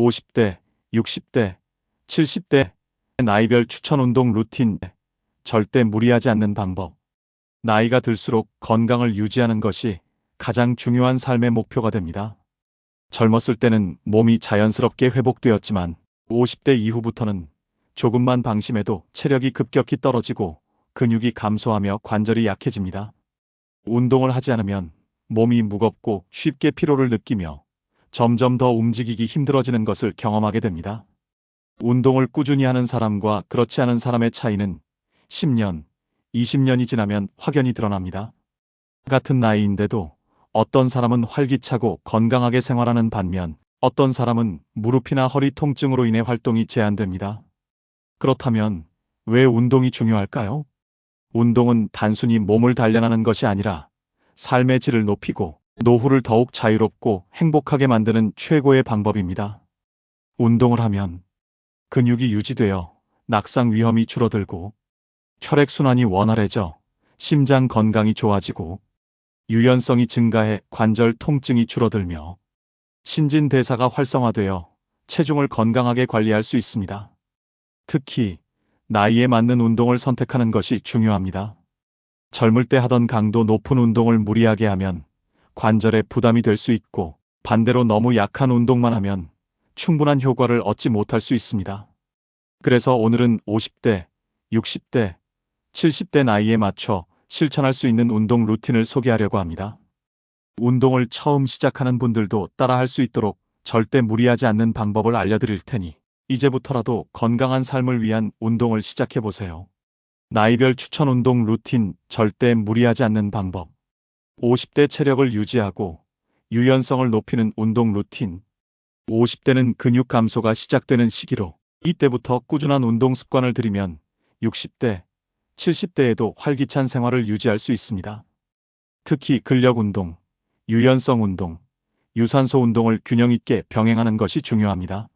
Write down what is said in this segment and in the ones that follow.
50대, 60대, 70대 나이별 추천 운동 루틴 절대 무리하지 않는 방법. 나이가 들수록 건강을 유지하는 것이 가장 중요한 삶의 목표가 됩니다. 젊었을 때는 몸이 자연스럽게 회복되었지만 50대 이후부터는 조금만 방심해도 체력이 급격히 떨어지고 근육이 감소하며 관절이 약해집니다. 운동을 하지 않으면 몸이 무겁고 쉽게 피로를 느끼며 점점 더 움직이기 힘들어지는 것을 경험하게 됩니다. 운동을 꾸준히 하는 사람과 그렇지 않은 사람의 차이는 10년, 20년이 지나면 확연히 드러납니다. 같은 나이인데도 어떤 사람은 활기차고 건강하게 생활하는 반면 어떤 사람은 무릎이나 허리 통증으로 인해 활동이 제한됩니다. 그렇다면 왜 운동이 중요할까요? 운동은 단순히 몸을 단련하는 것이 아니라 삶의 질을 높이고 노후를 더욱 자유롭고 행복하게 만드는 최고의 방법입니다. 운동을 하면 근육이 유지되어 낙상 위험이 줄어들고 혈액순환이 원활해져 심장 건강이 좋아지고 유연성이 증가해 관절 통증이 줄어들며 신진대사가 활성화되어 체중을 건강하게 관리할 수 있습니다. 특히 나이에 맞는 운동을 선택하는 것이 중요합니다. 젊을 때 하던 강도 높은 운동을 무리하게 하면 관절에 부담이 될 수 있고 반대로 너무 약한 운동만 하면 충분한 효과를 얻지 못할 수 있습니다. 그래서 오늘은 50대, 60대, 70대 나이에 맞춰 실천할 수 있는 운동 루틴을 소개하려고 합니다. 운동을 처음 시작하는 분들도 따라할 수 있도록 절대 무리하지 않는 방법을 알려드릴 테니 이제부터라도 건강한 삶을 위한 운동을 시작해 보세요. 나이별 추천 운동 루틴 절대 무리하지 않는 방법. 50대 체력을 유지하고 유연성을 높이는 운동 루틴. 50대는 근육 감소가 시작되는 시기로 이때부터 꾸준한 운동 습관을 들이면 60대, 70대에도 활기찬 생활을 유지할 수 있습니다. 특히 근력 운동, 유연성 운동, 유산소 운동을 균형 있게 병행하는 것이 중요합니다.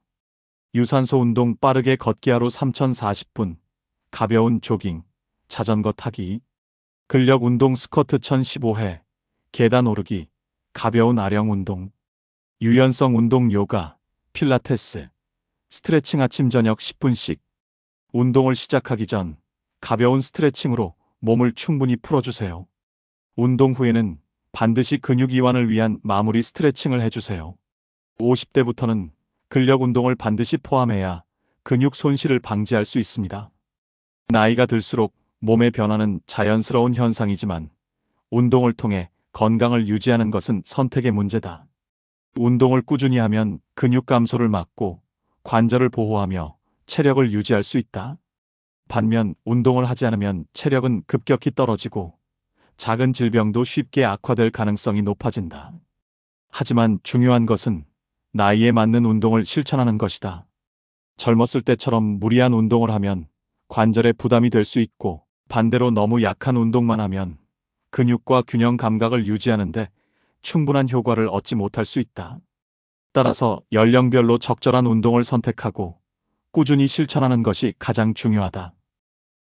유산소 운동 빠르게 걷기 하루 3040분, 가벼운 조깅, 자전거 타기, 근력 운동 스쿼트 1015회, 계단 오르기, 가벼운 아령 운동, 유연성 운동 요가, 필라테스, 스트레칭 아침 저녁 10분씩. 운동을 시작하기 전 가벼운 스트레칭으로 몸을 충분히 풀어주세요. 운동 후에는 반드시 근육 이완을 위한 마무리 스트레칭을 해주세요. 50대부터는 근력 운동을 반드시 포함해야 근육 손실을 방지할 수 있습니다. 나이가 들수록 몸의 변화는 자연스러운 현상이지만 운동을 통해 건강을 유지하는 것은 선택의 문제다. 운동을 꾸준히 하면 근육 감소를 막고 관절을 보호하며 체력을 유지할 수 있다. 반면 운동을 하지 않으면 체력은 급격히 떨어지고 작은 질병도 쉽게 악화될 가능성이 높아진다. 하지만 중요한 것은 나이에 맞는 운동을 실천하는 것이다. 젊었을 때처럼 무리한 운동을 하면 관절에 부담이 될 수 있고 반대로 너무 약한 운동만 하면 근육과 균형 감각을 유지하는데 충분한 효과를 얻지 못할 수 있다. 따라서 연령별로 적절한 운동을 선택하고 꾸준히 실천하는 것이 가장 중요하다.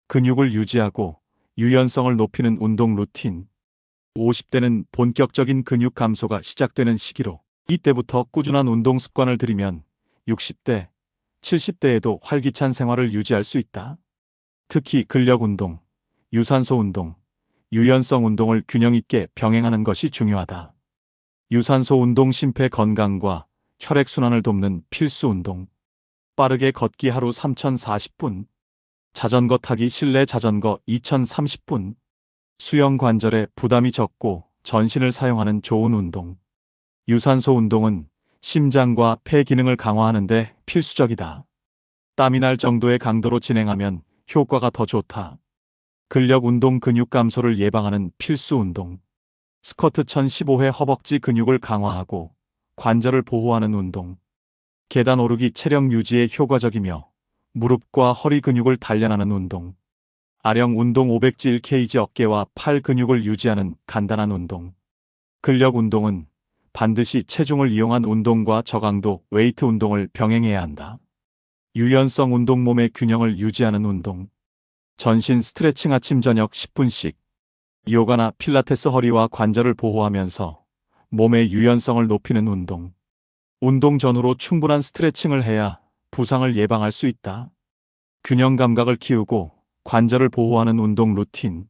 근육을 유지하고 유연성을 높이는 운동 루틴. 50대는 본격적인 근육 감소가 시작되는 시기로 이때부터 꾸준한 운동 습관을 들이면 60대, 70대에도 활기찬 생활을 유지할 수 있다. 특히 근력 운동, 유산소 운동, 유연성 운동을 균형 있게 병행하는 것이 중요하다. 유산소 운동 심폐 건강과 혈액순환을 돕는 필수 운동. 빠르게 걷기 하루 3040분. 자전거 타기 실내 자전거 2030분. 수영 관절에 부담이 적고 전신을 사용하는 좋은 운동. 유산소 운동은 심장과 폐 기능을 강화하는데 필수적이다. 땀이 날 정도의 강도로 진행하면 효과가 더 좋다. 근력 운동 근육 감소를 예방하는 필수 운동. 스쿼트 1015회 허벅지 근육을 강화하고 관절을 보호하는 운동. 계단 오르기 체력 유지에 효과적이며 무릎과 허리 근육을 단련하는 운동. 아령 운동 500지 1kg 어깨와 팔 근육을 유지하는 간단한 운동. 근력 운동은 반드시 체중을 이용한 운동과 저강도 웨이트 운동을 병행해야 한다. 유연성 운동 몸의 균형을 유지하는 운동. 전신 스트레칭 아침 저녁 10분씩. 요가나 필라테스 허리와 관절을 보호하면서 몸의 유연성을 높이는 운동. 운동 전후로 충분한 스트레칭을 해야 부상을 예방할 수 있다. 균형 감각을 키우고 관절을 보호하는 운동 루틴.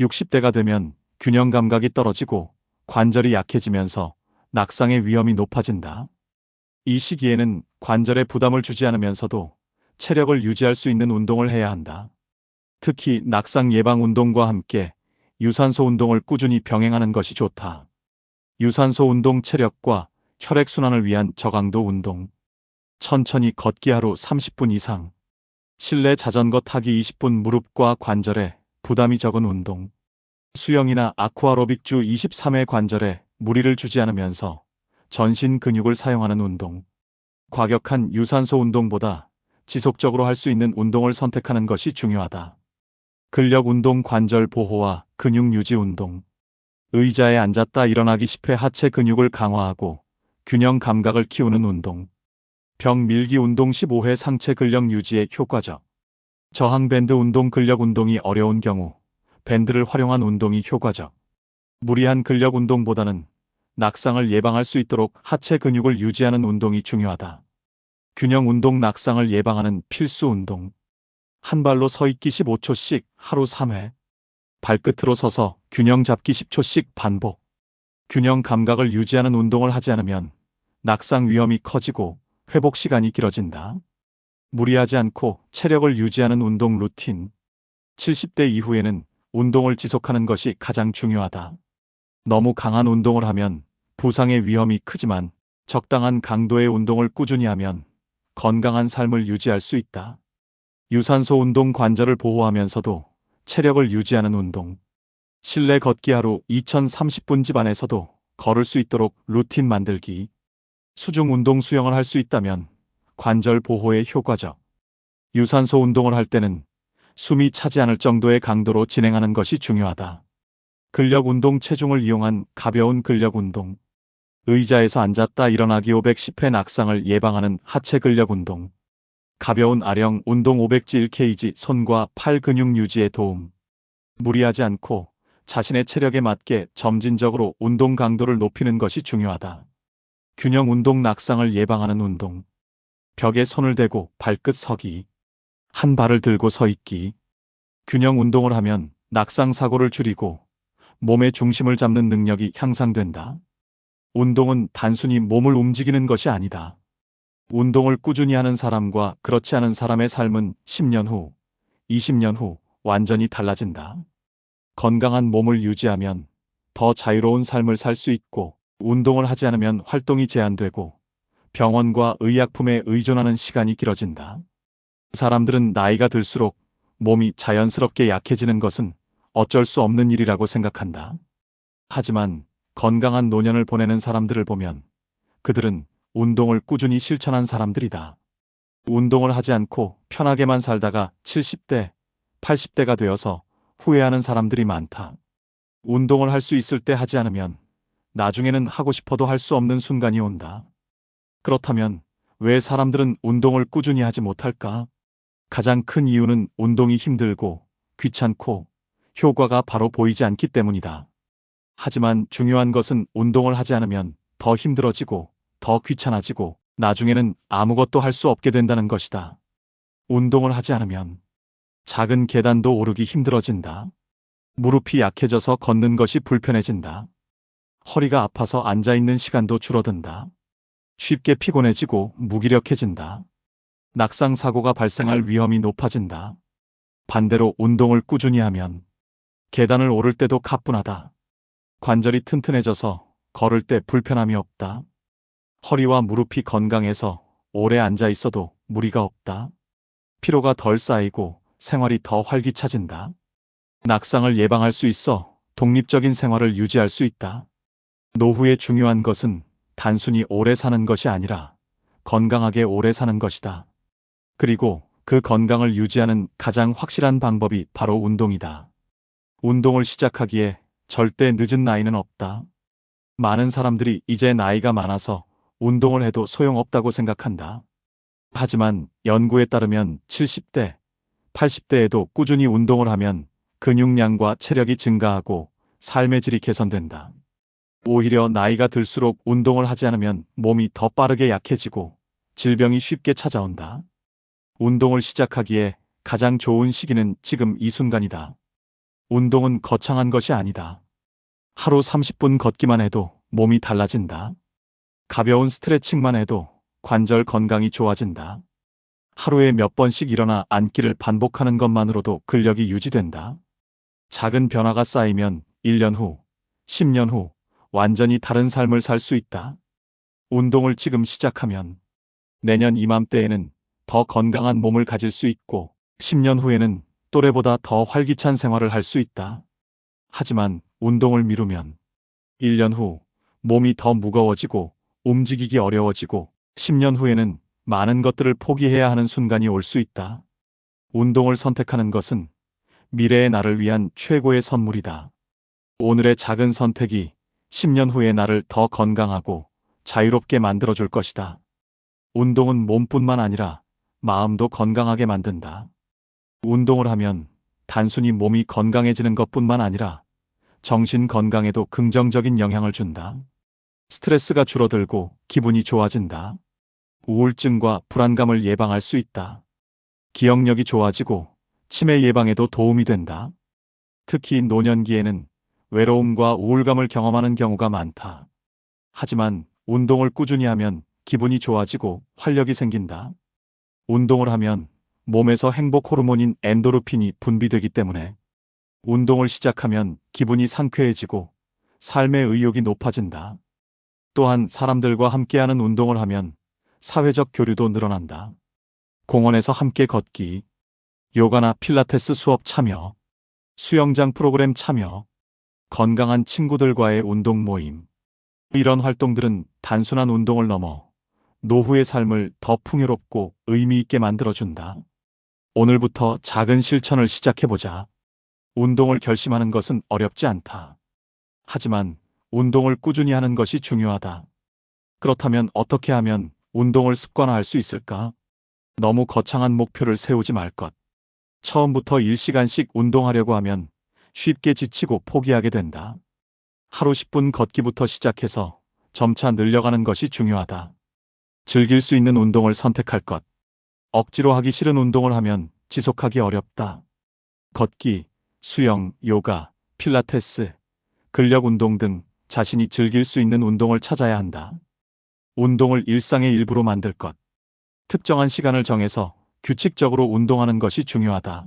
60대가 되면 균형 감각이 떨어지고 관절이 약해지면서 낙상의 위험이 높아진다. 이 시기에는 관절에 부담을 주지 않으면서도 체력을 유지할 수 있는 운동을 해야 한다. 특히 낙상 예방 운동과 함께 유산소 운동을 꾸준히 병행하는 것이 좋다. 유산소 운동 체력과 혈액순환을 위한 저강도 운동. 천천히 걷기 하루 30분 이상. 실내 자전거 타기 20분 무릎과 관절에 부담이 적은 운동. 수영이나 아쿠아로빅 주 23회 관절에 무리를 주지 않으면서 전신 근육을 사용하는 운동. 과격한 유산소 운동보다 지속적으로 할 수 있는 운동을 선택하는 것이 중요하다. 근력 운동 관절 보호와 근육 유지 운동. 의자에 앉았다 일어나기 10회 하체 근육을 강화하고 균형 감각을 키우는 운동. 벽 밀기 운동 15회 상체 근력 유지에 효과적. 저항 밴드 운동 근력 운동이 어려운 경우 밴드를 활용한 운동이 효과적. 무리한 근력 운동보다는 낙상을 예방할 수 있도록 하체 근육을 유지하는 운동이 중요하다. 균형 운동 낙상을 예방하는 필수 운동. 한 발로 서 있기 15초씩 하루 3회. 발끝으로 서서 균형 잡기 10초씩 반복. 균형 감각을 유지하는 운동을 하지 않으면 낙상 위험이 커지고 회복 시간이 길어진다. 무리하지 않고 체력을 유지하는 운동 루틴. 70대 이후에는 운동을 지속하는 것이 가장 중요하다. 너무 강한 운동을 하면 부상의 위험이 크지만 적당한 강도의 운동을 꾸준히 하면 건강한 삶을 유지할 수 있다. 유산소 운동 관절을 보호하면서도 체력을 유지하는 운동. 실내 걷기 하루 2030분 집 안에서도 걸을 수 있도록 루틴 만들기. 수중 운동 수영을 할 수 있다면 관절 보호에 효과적. 유산소 운동을 할 때는 숨이 차지 않을 정도의 강도로 진행하는 것이 중요하다. 근력 운동 체중을 이용한 가벼운 근력 운동. 의자에서 앉았다 일어나기 510회 낙상을 예방하는 하체 근력 운동. 가벼운 아령 운동 500지 1kg 손과 팔 근육 유지에 도움. 무리하지 않고 자신의 체력에 맞게 점진적으로 운동 강도를 높이는 것이 중요하다. 균형 운동 낙상을 예방하는 운동. 벽에 손을 대고 발끝 서기. 한 발을 들고 서 있기. 균형 운동을 하면 낙상 사고를 줄이고 몸의 중심을 잡는 능력이 향상된다. 운동은 단순히 몸을 움직이는 것이 아니다. 운동을 꾸준히 하는 사람과 그렇지 않은 사람의 삶은 10년 후, 20년 후 완전히 달라진다. 건강한 몸을 유지하면 더 자유로운 삶을 살 수 있고 운동을 하지 않으면 활동이 제한되고 병원과 의약품에 의존하는 시간이 길어진다. 사람들은 나이가 들수록 몸이 자연스럽게 약해지는 것은 어쩔 수 없는 일이라고 생각한다. 하지만 건강한 노년을 보내는 사람들을 보면 그들은 운동을 꾸준히 실천한 사람들이다. 운동을 하지 않고 편하게만 살다가 70대, 80대가 되어서 후회하는 사람들이 많다. 운동을 할 수 있을 때 하지 않으면 나중에는 하고 싶어도 할 수 없는 순간이 온다. 그렇다면 왜 사람들은 운동을 꾸준히 하지 못할까? 가장 큰 이유는 운동이 힘들고 귀찮고 효과가 바로 보이지 않기 때문이다. 하지만 중요한 것은 운동을 하지 않으면 더 힘들어지고 더 귀찮아지고 나중에는 아무것도 할 수 없게 된다는 것이다. 운동을 하지 않으면 작은 계단도 오르기 힘들어진다. 무릎이 약해져서 걷는 것이 불편해진다. 허리가 아파서 앉아있는 시간도 줄어든다. 쉽게 피곤해지고 무기력해진다. 낙상 사고가 발생할 위험이 높아진다. 반대로 운동을 꾸준히 하면 계단을 오를 때도 가뿐하다. 관절이 튼튼해져서 걸을 때 불편함이 없다. 허리와 무릎이 건강해서 오래 앉아 있어도 무리가 없다. 피로가 덜 쌓이고 생활이 더 활기차진다. 낙상을 예방할 수 있어 독립적인 생활을 유지할 수 있다. 노후의 중요한 것은 단순히 오래 사는 것이 아니라 건강하게 오래 사는 것이다. 그리고 그 건강을 유지하는 가장 확실한 방법이 바로 운동이다. 운동을 시작하기에 절대 늦은 나이는 없다. 많은 사람들이 이제 나이가 많아서 운동을 해도 소용없다고 생각한다. 하지만 연구에 따르면 70대, 80대에도 꾸준히 운동을 하면 근육량과 체력이 증가하고 삶의 질이 개선된다. 오히려 나이가 들수록 운동을 하지 않으면 몸이 더 빠르게 약해지고 질병이 쉽게 찾아온다. 운동을 시작하기에 가장 좋은 시기는 지금 이 순간이다. 운동은 거창한 것이 아니다. 하루 30분 걷기만 해도 몸이 달라진다. 가벼운 스트레칭만 해도 관절 건강이 좋아진다. 하루에 몇 번씩 일어나 앉기를 반복하는 것만으로도 근력이 유지된다. 작은 변화가 쌓이면 1년 후, 10년 후 완전히 다른 삶을 살 수 있다. 운동을 지금 시작하면 내년 이맘때에는 더 건강한 몸을 가질 수 있고 10년 후에는 또래보다 더 활기찬 생활을 할 수 있다. 하지만 운동을 미루면 1년 후 몸이 더 무거워지고 움직이기 어려워지고 10년 후에는 많은 것들을 포기해야 하는 순간이 올 수 있다. 운동을 선택하는 것은 미래의 나를 위한 최고의 선물이다. 오늘의 작은 선택이 10년 후의 나를 더 건강하고 자유롭게 만들어줄 것이다. 운동은 몸뿐만 아니라 마음도 건강하게 만든다. 운동을 하면 단순히 몸이 건강해지는 것뿐만 아니라 정신 건강에도 긍정적인 영향을 준다. 스트레스가 줄어들고 기분이 좋아진다. 우울증과 불안감을 예방할 수 있다. 기억력이 좋아지고 치매 예방에도 도움이 된다. 특히 노년기에는 외로움과 우울감을 경험하는 경우가 많다. 하지만 운동을 꾸준히 하면 기분이 좋아지고 활력이 생긴다. 운동을 하면 몸에서 행복 호르몬인 엔도르핀이 분비되기 때문에 운동을 시작하면 기분이 상쾌해지고 삶의 의욕이 높아진다. 또한 사람들과 함께하는 운동을 하면 사회적 교류도 늘어난다. 공원에서 함께 걷기, 요가나 필라테스 수업 참여, 수영장 프로그램 참여, 건강한 친구들과의 운동 모임. 이런 활동들은 단순한 운동을 넘어 노후의 삶을 더 풍요롭고 의미 있게 만들어준다. 오늘부터 작은 실천을 시작해보자. 운동을 결심하는 것은 어렵지 않다. 하지만 운동을 꾸준히 하는 것이 중요하다. 그렇다면 어떻게 하면 운동을 습관화할 수 있을까? 너무 거창한 목표를 세우지 말 것. 처음부터 1시간씩 운동하려고 하면 쉽게 지치고 포기하게 된다. 하루 10분 걷기부터 시작해서 점차 늘려가는 것이 중요하다. 즐길 수 있는 운동을 선택할 것. 억지로 하기 싫은 운동을 하면 지속하기 어렵다. 걷기, 수영, 요가, 필라테스, 근력 운동 등 자신이 즐길 수 있는 운동을 찾아야 한다. 운동을 일상의 일부로 만들 것. 특정한 시간을 정해서 규칙적으로 운동하는 것이 중요하다.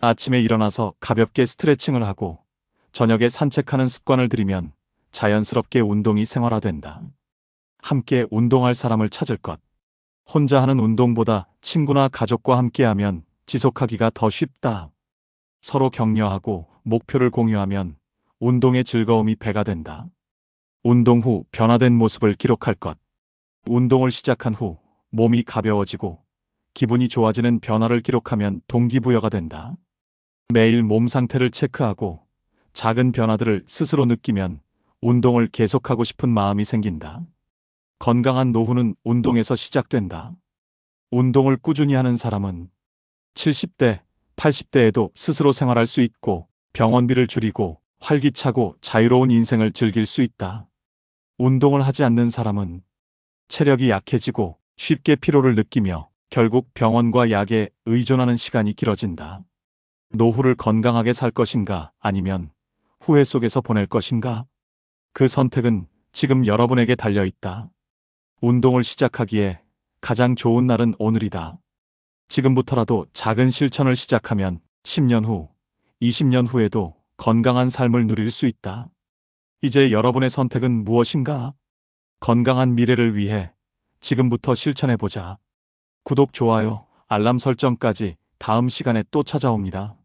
아침에 일어나서 가볍게 스트레칭을 하고 저녁에 산책하는 습관을 들이면 자연스럽게 운동이 생활화된다. 함께 운동할 사람을 찾을 것. 혼자 하는 운동보다 친구나 가족과 함께하면 지속하기가 더 쉽다. 서로 격려하고 목표를 공유하면 운동의 즐거움이 배가 된다. 운동 후 변화된 모습을 기록할 것. 운동을 시작한 후 몸이 가벼워지고 기분이 좋아지는 변화를 기록하면 동기부여가 된다. 매일 몸 상태를 체크하고 작은 변화들을 스스로 느끼면 운동을 계속하고 싶은 마음이 생긴다. 건강한 노후는 운동에서 시작된다. 운동을 꾸준히 하는 사람은 70대, 80대에도 스스로 생활할 수 있고 병원비를 줄이고 활기차고 자유로운 인생을 즐길 수 있다. 운동을 하지 않는 사람은 체력이 약해지고 쉽게 피로를 느끼며 결국 병원과 약에 의존하는 시간이 길어진다. 노후를 건강하게 살 것인가 아니면 후회 속에서 보낼 것인가? 그 선택은 지금 여러분에게 달려 있다. 운동을 시작하기에 가장 좋은 날은 오늘이다. 지금부터라도 작은 실천을 시작하면 10년 후, 20년 후에도 건강한 삶을 누릴 수 있다. 이제 여러분의 선택은 무엇인가? 건강한 미래를 위해 지금부터 실천해보자. 구독, 좋아요, 알람 설정까지 다음 시간에 또 찾아옵니다.